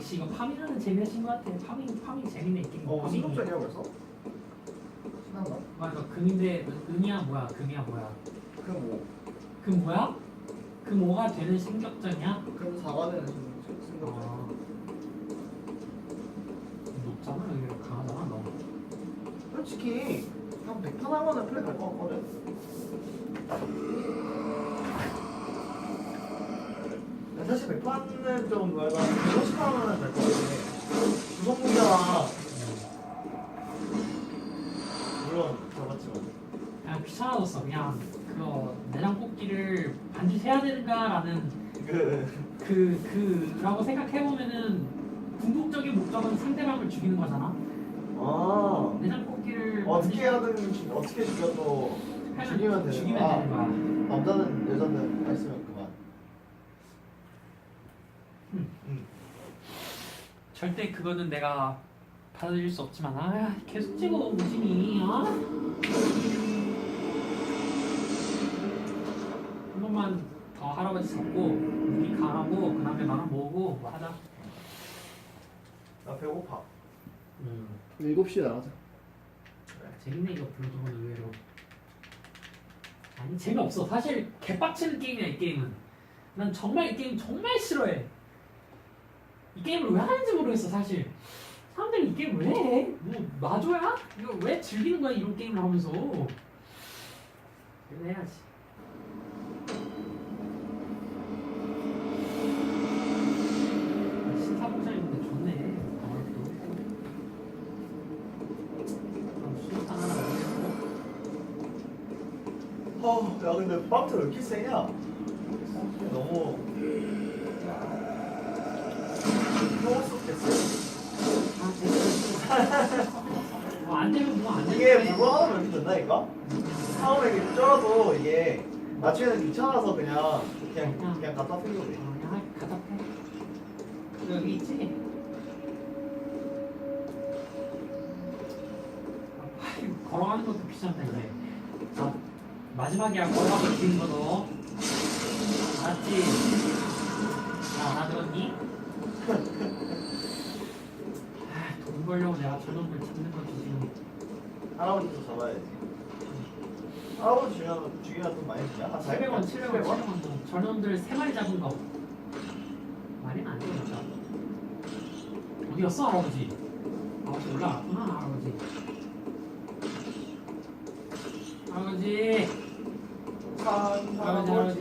역시 이거 파밍하는 재미있는 것 같아. 파밍 파밍 재미는 있긴. 어 파밍이. 신동전이야 벌써? 신난다. 맞아 금인데 은이야 뭐야 금이야 뭐야 그럼 뭐? 금 뭐야? 그 뭐가 되는 신격전이야? 그럼 4관에는 신동전. 어. 높잖아 여기로 강하잖아 너. 솔직히 한 100판 하면은 플레이 갈것 같거든. 사실 100판은 좀 뭐야 150판 하면은 갈것 같긴 해. 주성문자가 물론 저같지만 그냥 귀찮아졌어 그냥 그거 내장 뽑기를 반드시 해야 되는가라는 그 그 그라고 생각해 보면은 궁극적인 목적은 상대방을 죽이는 거잖아. 아. 내장 뽑기를 어떻게 하든 주- 어떻게 죽여도 하면 죽이면 되는 죽이면 거야. 되는 거야. 남자는 여자는 다 있으면 그만. 음. 응. 절대 그거는 내가 받아들일 수 없지만 아 계속 찍어 우진이 아? 한 번만 더 할아버지 잡고 우리 가라고 그 다음에 나랑 모으고 뭐 하자. 나 배고파. 음. 7시에 나가자. 재밌네 이거 블루드본 의외로 아니 재미없어 사실 개빡치는 게임이야 이 게임은 난 정말 이 게임 정말 싫어해 이 게임을 왜 하는지 모르겠어 사실 사람들이 이 게임 왜 해? 뭐 마조야? 이거 왜 즐기는 거야 이런 게임을 하면서 그래 해야지 신사복장인데 좋네 가을도 그럼 수류탄 하나 넣고 어, 야 근데 빵트 왜 이렇게 세냐? 너무 평화스럽겠어. 아, 됐어. 뭐, 안 되면 뭐안 되는 이게 거야. 불안하면 이렇게 된다니까? 처음에 이렇게 쩔어도 이게 나중에는 귀찮아서 그냥 그냥 그냥 갖다 그냥 할- 갖다 패. 너 여기 있지? 아, 이거 걸어가는 것도 귀찮다 이제. 자, 마지막이야 걸어가서 기는 거도. 알았지? 야, 나 들었니? 아, 돈 벌려고 내가 저놈을 잡는 거지 지금. 할아버지도 잡아야지. 할아버지 주면 주기나 돈 많이 주냐? 한 700원, 700원, 700원? 700원. 저놈들 세 마리 잡은 거. 말이는 안 되겠다. 어디 갔어, 할아버지? 아버지 올라갔구나, 할아버지. 할아버지, 산 할아버지, 할아버지. 할아버지.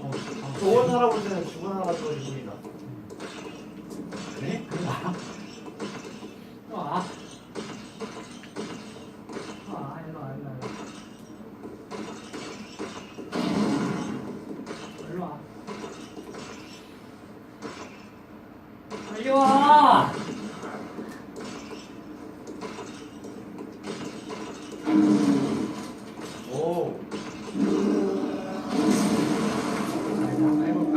어, 어, 좋은 할아버지는 죽은 할아버지입니다. 그래? 그래 와. 또 와. 와, 일로 와, 일로 와. 일로 와. 빨리 와! 오. 자, 이제 한번 해볼까?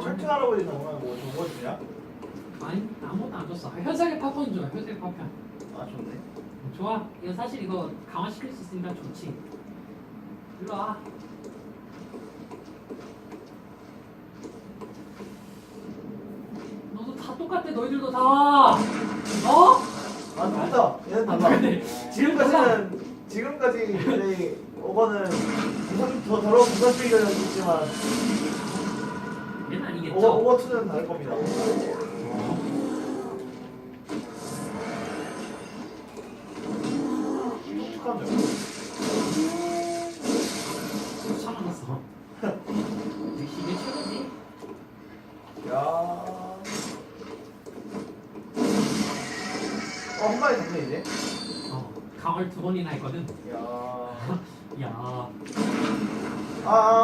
탈출 할아버지 잡으면 뭐 좋은 거 주냐? 아니 아무것도 안 줬어. 아, 현석의 파편 좋아. 현석의 파편. 아 좋네. 좋아. 이거 사실 이거 강화 시킬 수 있으니까 좋지. 일로 와. 너도 다 똑같아. 너희들도 다. 어? 아 맞다. 얘는 달라. 근데 지금까지는 지금까지 오버는 부산 더 더러운 부산주의가 있지만 얘는 아니겠죠? 오버 투는 다를 겁니다. 똑똑하죠. 참아놨어. 역시 이게 최고지. 야. 어, 한 마리 잡네 이제. 어, 강을 두 번이나 했거든. 야. 야, 아,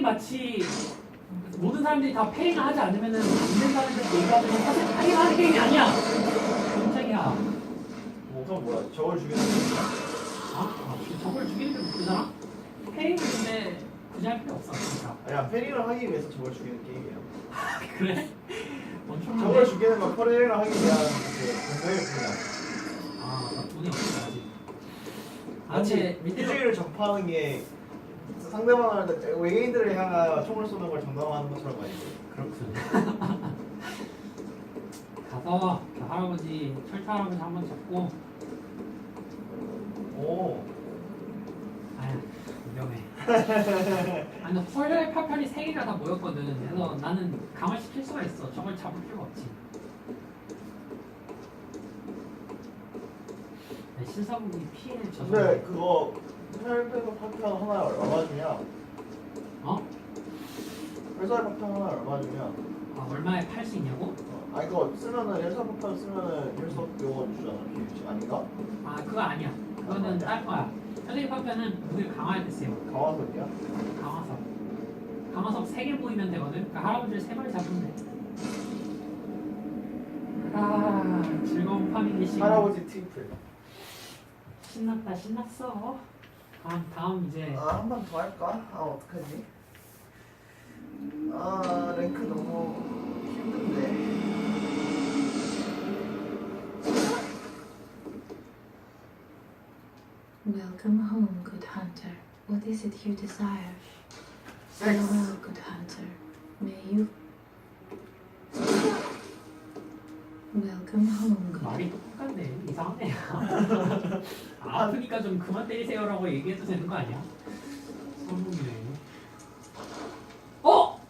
패링이 마치 모든 사람들이 다 패링을 하지 않으면은 안 된다는 듯 얘기하지만 사실 패링하는 게임이 아니야. 깜짝이야. 뭐 그럼 뭐야? 저걸 죽이는 거야? 아, 저걸 죽이는 게 목표잖아. 패링을 근데 굳이 할 필요 없어, 진짜. 아니야, 패링을 하기 위해서 저걸 죽이는 게임이야. 그래? 엄청난데? 저걸 죽이는 건 패링을 하기 위한 그 공격일 뿐이야. 아, 나 돈이 없어 아직. 아, 마치 근데 밑에로 민주주의를 전파하는 게 상대방을 외계인들을 향한 총을 쏘는 걸 정당화하는 것처럼 말이지. 그렇군. 가서 그 할아버지 철타 할아버지 한 번 잡고 오. 아야 위험해. 아니 헐의 파편이 세 개가 다 모였거든. 그래서 나는 강을 시킬 수가 있어. 저걸 잡을 필요가 없지. 네, 신사국이 피해를 져서 근데 그거 혈배가 파편 하나에 얼마 주냐? 어? 혈살 파편 하나에 얼마 주냐? 아, 얼마에 팔 수 있냐고? 어, 아 이거 쓰면은 혈살 파편 쓰면은 혈석 요거 주잖아. 아닌가? 아 그거 아니야. 그거는 딸 거야. 혈의 파편은 무기를 강화할 때 쓰여. 강화석이야? 강화석. 강화석 3개 모이면 되거든. 그러니까 할아버지를 3마리 잡으면 돼. 아, 즐거운 파밍이 시간. 할아버지 트리플. 신났다, 신났어. 다음, 다음 이제. 아 한 번 더 할까? 아 어떡하지? 아 랭크 너무 힘든데. Welcome home, good hunter. What is it you desire? 섹스. Farewell, good hunter. May you. Home, good. 말이 똑같네. 이상하네. 아프니까 좀 그만 때리세요라고 얘기해도 되는 거 아니야? 성공이네. 어?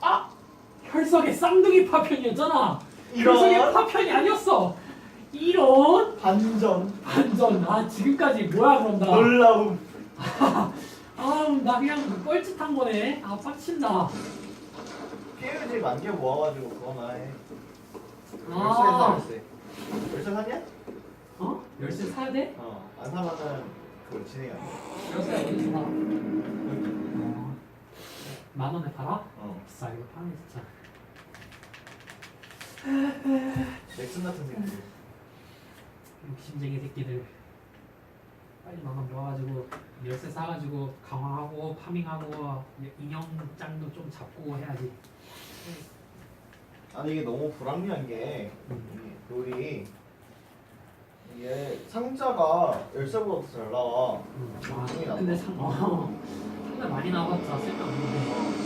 아! 혈석의 쌍둥이 파편이었잖아. 혈석의 이런 파편이 아니었어. 이런 반전 반전. 아 지금까지 뭐야 그럼 나. 놀라움. 아우 나 그냥 뻘짓한 거네. 아 빡친다. PLG 만개 모아가지고 그거나 해. 아. 열쇠 사 열쇠. 열쇠 샀냐? 어? 열쇠 사야 돼? 어. 안 사면은 그거 진행이 안 돼. 열쇠 어디서 사? 어. 만 원에 팔아? 어. 비싸 이거 파는 게 진짜. 넥슨 같은 새끼. 욕심쟁이 새끼들. 빨리 만원 모아가지고 열쇠 사가지고 강화하고 파밍하고 인형장도 좀 잡고 해야지. 아니 이게 너무 불합리한 게 음. 이 롤이 이게 상자가 열쇠보다 더 잘 나와. 음. 아. 근데 상 어. 상대 많이 나왔자 쓸데없는데.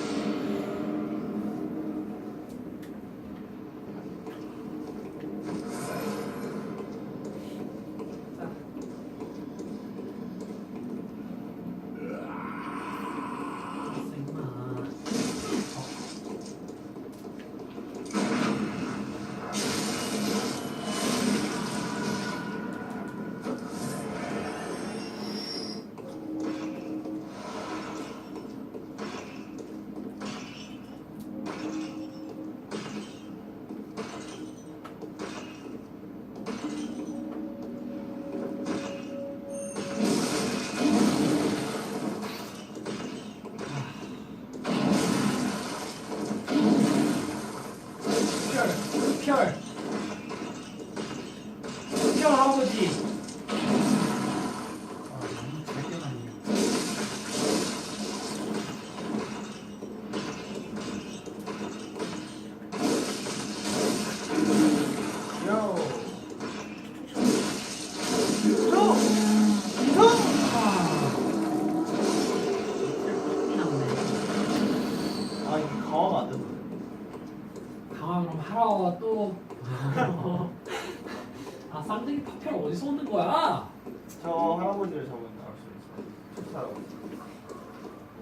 저 할아버지를 잡으면 나올 수 있어. 축사라고.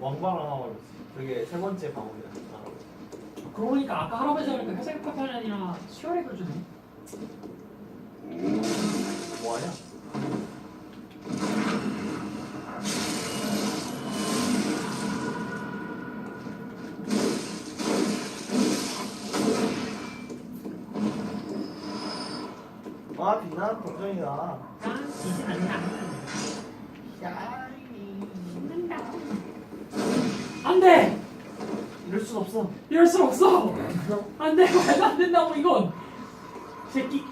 왕방을 하고 그게 세 번째. 그러고 보니까 아까 할아버지 하니까 회색 파편이 아니라 수혈액을 주네. 뭐하냐? 아 빛나 걱정이다. 이럴 수 없어! 안 돼! 말도 안 된다고, 이건! 새끼.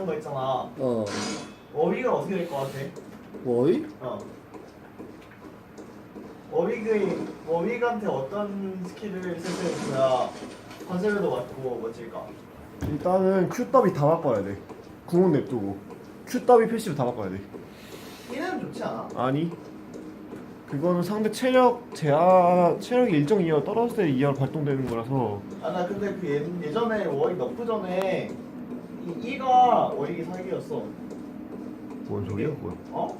비슷한 거 있잖아. 어. 어비가 어떻게 될 것 같아? 뭐이? 어. 어비그이 어비그한테 어떤 스킬을 설정해줘야 컨셉에도 맞고 멋질까? 일단은 Q 더비 다 바꿔야 돼. 구멍 냅두고 Q 더비 패시브 다 바꿔야 돼. 이는 좋지 않아? 아니 그거는 상대 체력 제한 체력이 일정 이하 떨어질 때 이하로 발동되는 거라서 아 나 근데 그 예, 예전에 워익 넣고 전에 이 이가 워익이 사기였어. 뭔 소리야 그거? 어?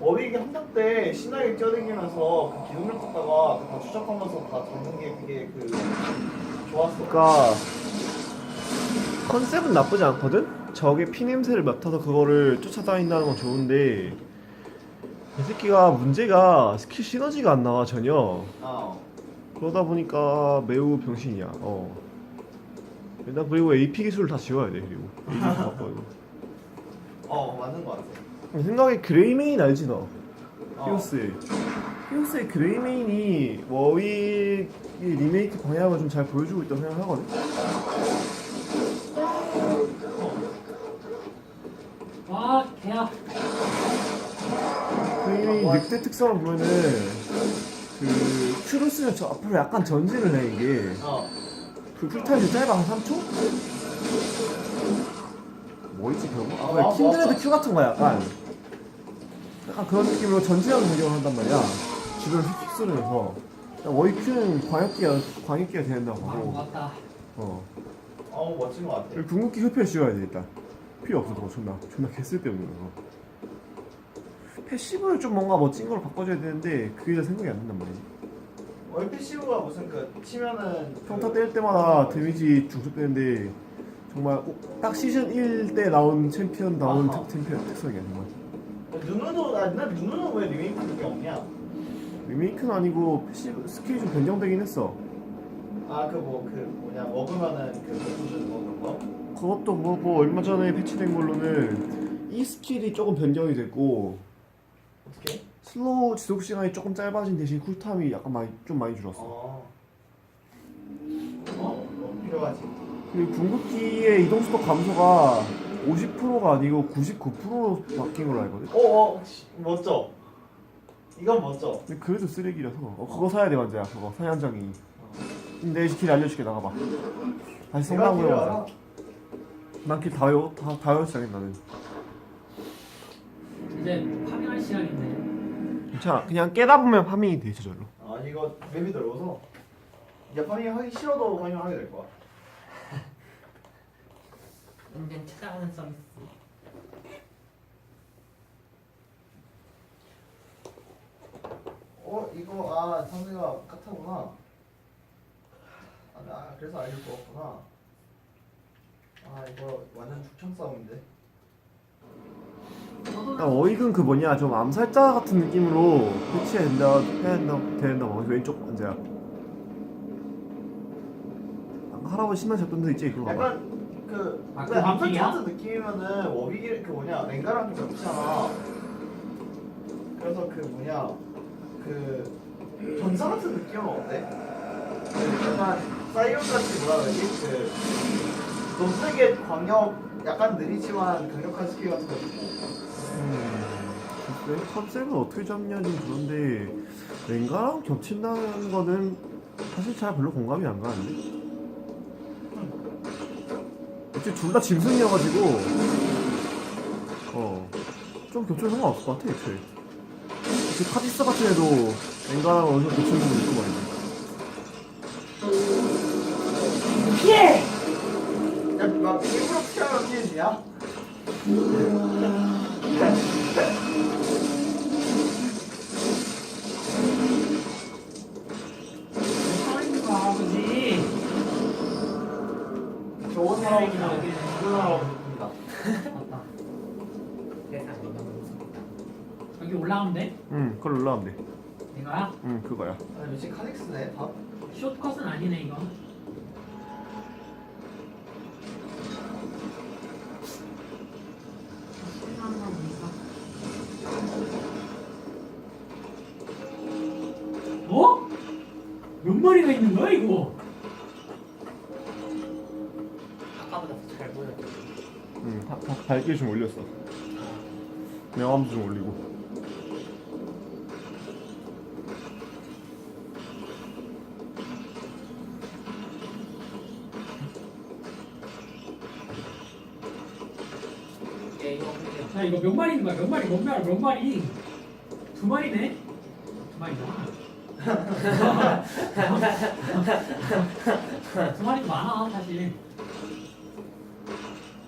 워익이 한타 때 신나게 뛰어다니면서 그 기동력 갖다가 다 추적하면서 다 잡는 게 그게 그 좋았어. 그러니까 컨셉은 나쁘지 않거든. 적의 피 냄새를 맡아서 그거를 쫓아다닌다는 건 좋은데 이 새끼가 문제가 스킬 시너지가 안 나와 전혀. 아. 그러다 보니까 매우 병신이야. 어. 일단 그리고 AP 기술을 다 지워야 돼 그리고 AP 다 바꿔 이거. 어 맞는 것 같아. 내 생각에 그레이메인 알지 너? 어. 히오스. 히오스의 그레이메인이 워윅 리메이크 방향을 좀 잘 보여주고 있다고 생각하거든. 와, 개야. 그레이메인 늑대 특성을 보면은 그 큐를 쓰면 저 앞으로 약간 전진을 해 이게. 어. 그 풀타임이 짧아 한 3초? 뭐 있지 그런 거? 아, 아, 왜 뭐, 킨드레드 뭐. 큐 같은 거야 약간 약간 그런 느낌으로 전진하는 공격을 한단 말이야 주변을 휙휙 쏘면서 워이 큐는 광역기가 광역기가 된다고 바로 하고 왔다. 어어 멋진 것 같아. 그리고 궁극기 흡혈 씌워야 돼 일단 필요 없어 저거 존나 존나 개쓸 때문에 패시브를 좀 뭔가 멋진 걸로 바꿔줘야 되는데 그게 잘 생각이 안 난단 말이야 월피시브가 무슨 그 치면은 평타 그- 때릴 때마다 데미지 중첩되는데 정말 꼭딱 시즌 1 때 나온 챔피언 나온 아하. 특 챔피언 특성이야 정말 누누도 아나 누누는 왜 리메이크 그게 없냐? 리메이크는 아니고 패시브 스킬이 좀 변경되긴 했어 아 그 뭐 그 뭐냐 먹으면은 그 주는 거 그런 거? 그것도 그거고 얼마 전에 패치된 걸로는 이 스킬이 조금 변경이 됐고 어떻게? 슬로우 지속 시간이 조금 짧아진 대신 쿨타임이 약간 많이 좀 많이 줄었어 어. 어? 뭐 필요하지. 그리고 궁극기의 이동 속도 감소가 50%가 아니고 99%로 바뀐 걸로 알거든 어, 어, 씨, 멋져. 이건 멋져. 근데 그래도 쓰레기라서 어, 그거 사야 돼 완자야 그거 사냥장이 근데 길 알려줄게 나가봐 다시 내가 성당으로 필요하다. 가자 난길다 외워 다, 다 외웠어 나는 이제 파밍할 시간인데. 괜찮아 그냥 깨다 보면 파밍이 돼 저절로 아 이거 맵이 넓어서 이제 파밍 하기 싫어도 파밍 하게 될 거야. 인간 찾아가는 서비스. 어 이거 아 상대가 카타구나. 아, 나 그래서 알릴 거 없구나. 아 이거 완전 죽창 싸움인데. 아, 어익은 그 뭐냐 좀 암살자 같은 느낌으로 배치해야 된다 해야 된다 돼야 된다 뭐 왼쪽 앉아야 할아버지 신나 잡던 데 있지 그거 봐봐 약간 그 아, 그 암살 느낌이야? 같은 느낌이면은 워빅이 그 뭐냐 랭가랑 좀 겹치잖아. 그래서 그 뭐냐 그 전사 같은 느낌은 어때? 그 약간 사이온 같이 뭐라 그러지? 그 너스에게 광역 약간 느리지만 강력한 스킬 같은 거 있고. 음, 글쎄 컨셉은 어떻게 잡냐 좀 그런데 랭가랑 겹친다는 거는 사실 잘 별로 공감이 안 가는데? 어째 둘다 짐승이어가지고. 어좀 겹쳐도 상관없을 것 같아 애초에. 혹시 카디스 같은 애도 랭가랑 어느 정도 겹치는 거 있고 말이야. 피해! 야막 일부러 피하면 피해 아버지. 좋은 사람이나 좋은. 맞다. 여기 올라가면 돼? 응 그걸 올라가면 돼응 내가 그거야 아니 미친 카닉스네 다. 숏컷은 아니네 이거. 몇 마리가 있는 거야 이거? 아까보다 더 잘 보여. 응 다, 다, 발길 좀 올렸어 명암도 좀 올리고 예, 이거 야 이거 몇 마리 있는 거야? 몇 마리? 몇 마리? 몇 마리? 두 마리네? 두 마리잖아. 두 마리 많아 사실.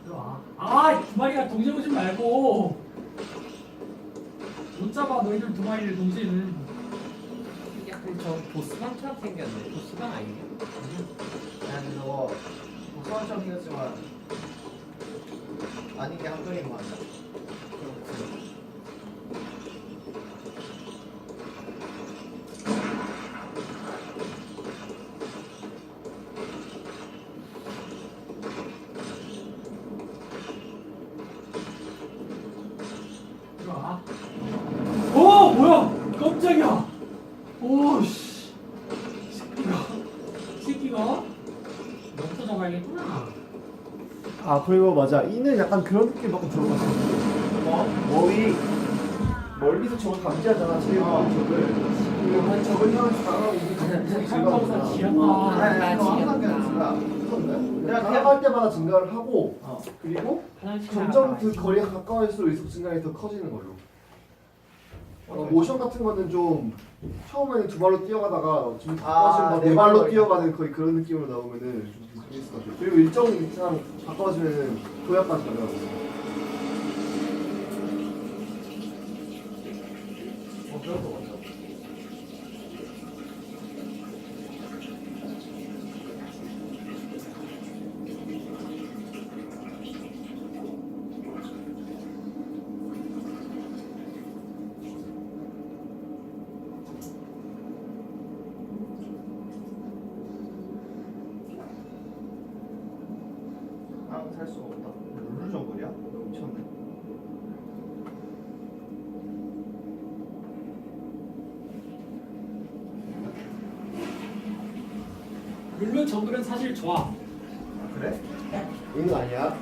들어와. 아두 마리가 동시에 오지 말고 못 잡아 너희들 두 마리를 동시에는. 약간 저 보스방처럼 생겼네. 보스방 아니냐? 난 저거 소원처럼 생겼지만 아닌 게 한편인 거 같아. 그렇군. 아 그리고 맞아. 이는 약간 그런 느낌 받고 들어갔어? 뭐? 머리 멀리서 저걸 감지하잖아 체육관 적을. 그러면 적을 향해서 나가고 우리 칼검사 증가하잖아. 아, 항상 지겹다. 그냥 그냥 나갈 때마다 증가를 하고 어. 그리고 점점. 그 거리가 가까워질수록 의속 증가이 더 커지는 걸로 어, 모션 같은 거는 좀 처음에는 두 발로 뛰어가다가 좀 아, 가까워지면 네 네 발로 발로 뛰어가는 거의 그런 느낌으로 나오면은 좀 재밌을 것 같아요. 그리고 일정 이상 가까워지면은 도약까지 가능하고 어 그래도 맞아. 아살 수가 없다. 룰루 정글이야? 미쳤네. 룰루 좋아. 아, 그래? 이거 아니야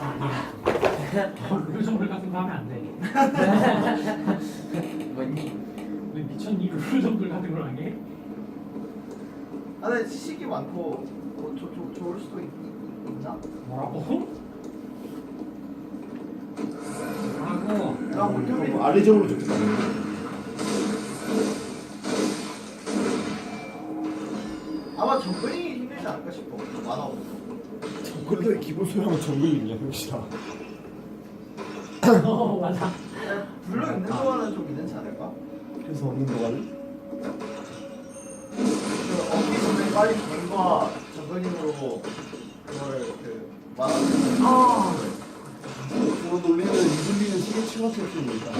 아니야. 룰루 정글 같은 거 하면 안 돼. 뭐니? 왜 미쳤니? 룰루 정글 같은 걸 하게? 아, 근데 지식이 많고 뭐 조, 조, 좋을 수도 있, 있, 있나? 뭐라고? 하고 나 아래쪽으로 좋겠다 소양은 정글이냐 형씨라 어 맞아. 블루 있는 동안은 좀 있는지 않을까? 그래서 없는 동안은 그 얻기 전에 빨리 정과 정글링으로 그걸 그 만화 아. 그런 논리는 이블리는 세계 최강의 팀입니다.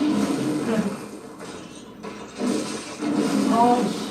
아우 씨.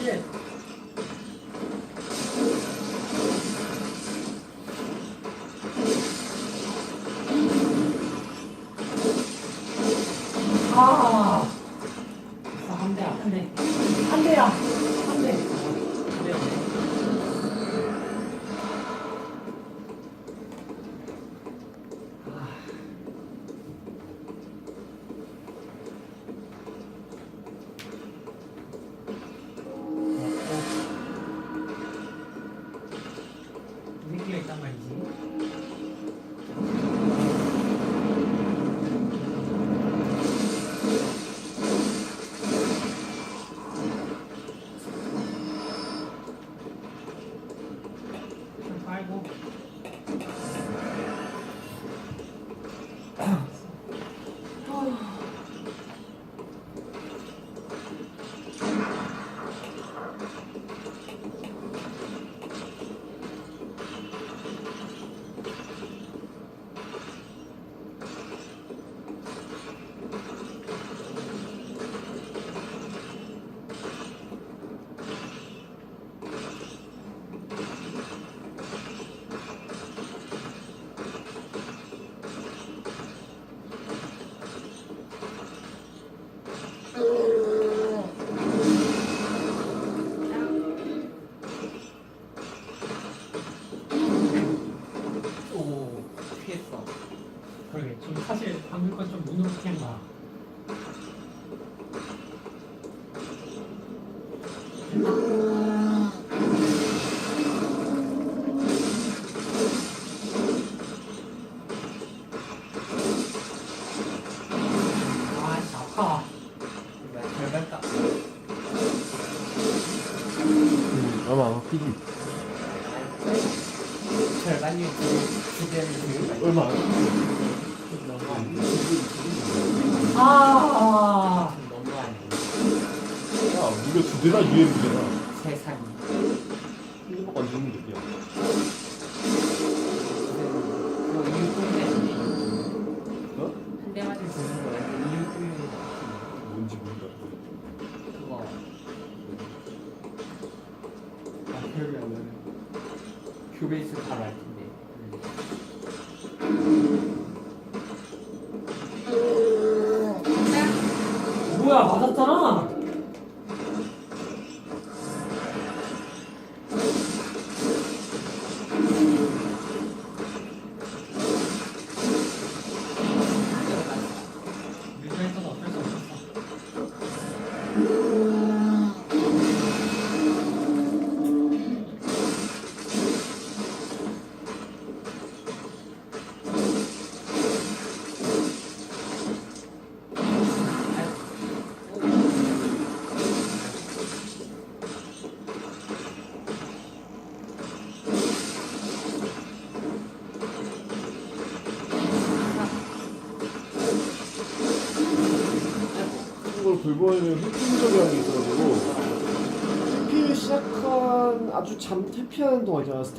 뭐야, 맞았잖아.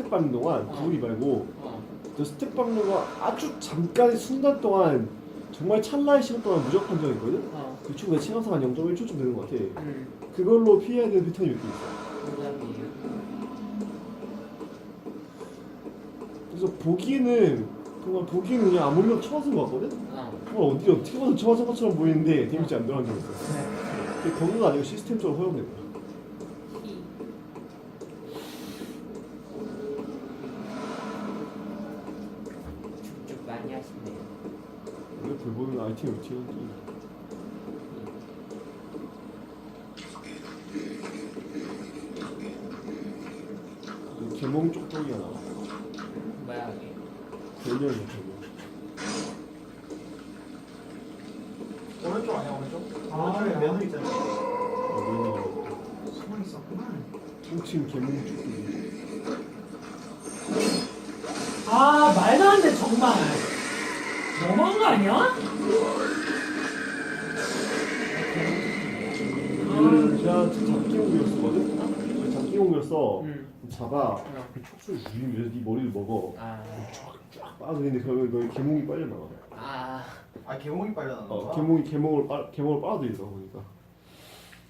스텝 밟는 동안 구울이 말고 어. 그 스텝 밟는 거 아주 잠깐의 순간 동안 정말 찰나의 시간 동안 무적 판정했거든? 어. 대충 내 체감상 한 0.1초쯤 되는 것 같아 음. 그걸로 피해야 되는 패턴이 몇 개 있어. 그래서 보기에는 정말 보기에는 그냥 아무리나 쳐맞은 것 같거든? 어. 정말 어디 어떻게 봐도 쳐맞은 것처럼 보이는데 데미지 안 들어간 적 있어 네. 그게 버그가 아니고 시스템적으로 허용된 거야 이. 쭉쭉 많이 하시네요. 원래 어떻게 하는지 개몽 쪽쪽이가 나와 뭐야? 별명이 개몽 오른쪽 아니야 오른쪽? 아, 오른쪽에 야. 면허 있잖아. 어, 숨어 있었구만. 퉁친 개몽 쪽쪽이 아, 말도 안 돼, 정말. 너무한 거 아니야? 이거는 그냥 잡기용이었거든? 잡기용이었어 음. 잡아 어. 그 촉수를 유인해서 네 머리를 먹어 아. 쫙 빠져있는데 그러면 너의 개몽이 빨려 나와 아. 아 개목이 빨려나는 어 거야? 개목이 개목을 빨 개목을 빨아들인다 보니까.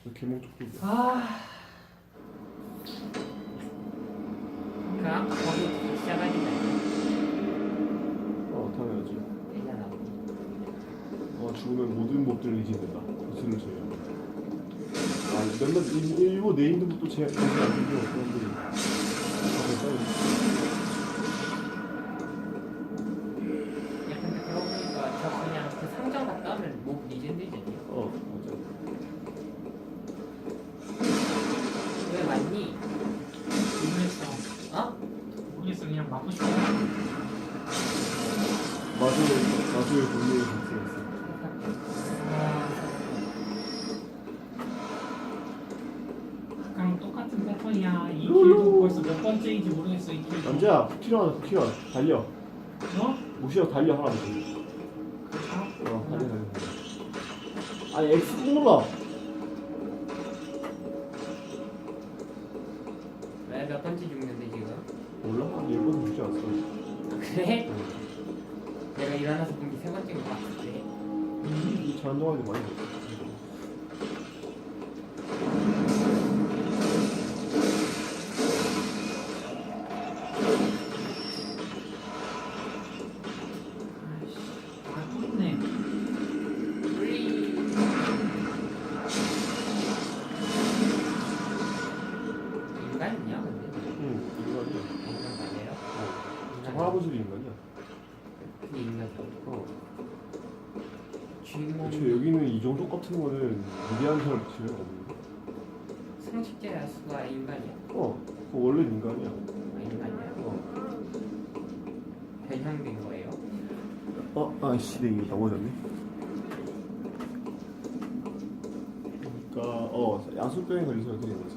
그 개목 쪽쪽이야. 아. 그럼 거기 시작하니까 어 당연하지. 되잖아. 어 죽으면 모든 몹들을 이긴다. 구슬을 제외. 아 일- 일부 네임드부터 제 제시 안 되고 사람들이 다 됐다. 야 근데 그러고 보니까 저 그냥 그 상점 갔다 하면 목 리젠드잖니. 어 맞아. 왜 맞니? 모르겠어. 어? 모르겠어. 그냥 맞고 싶어. 마주의 마주의 분명히 발생했어. 아까랑 똑같은 패턴이야. 이 길도 벌써 몇 번째인지 남자야 쿠키런 쿠키런 달려. 어? 무시하고 달려. 아, 어 달려 달려. 아니 X 꾹 눌러. 왜몇 번째 죽는데 지금? 몰라? 한 일본 죽지 않았어. 그래? 어. 내가 일어나서 본게세 번째인 것 같은데. 이 자연동화도 많이 봤어. 거는 위대한 사람 없는. 상식제 야수가 인간이야? 어. 그거 원래 인간이야. 아, 인간이야? 어. 변형된 거예요? 어, 아이씨, 내 이게 넘어졌네. 그러니까 어 야수병에 걸려서 그렇게 된 거지.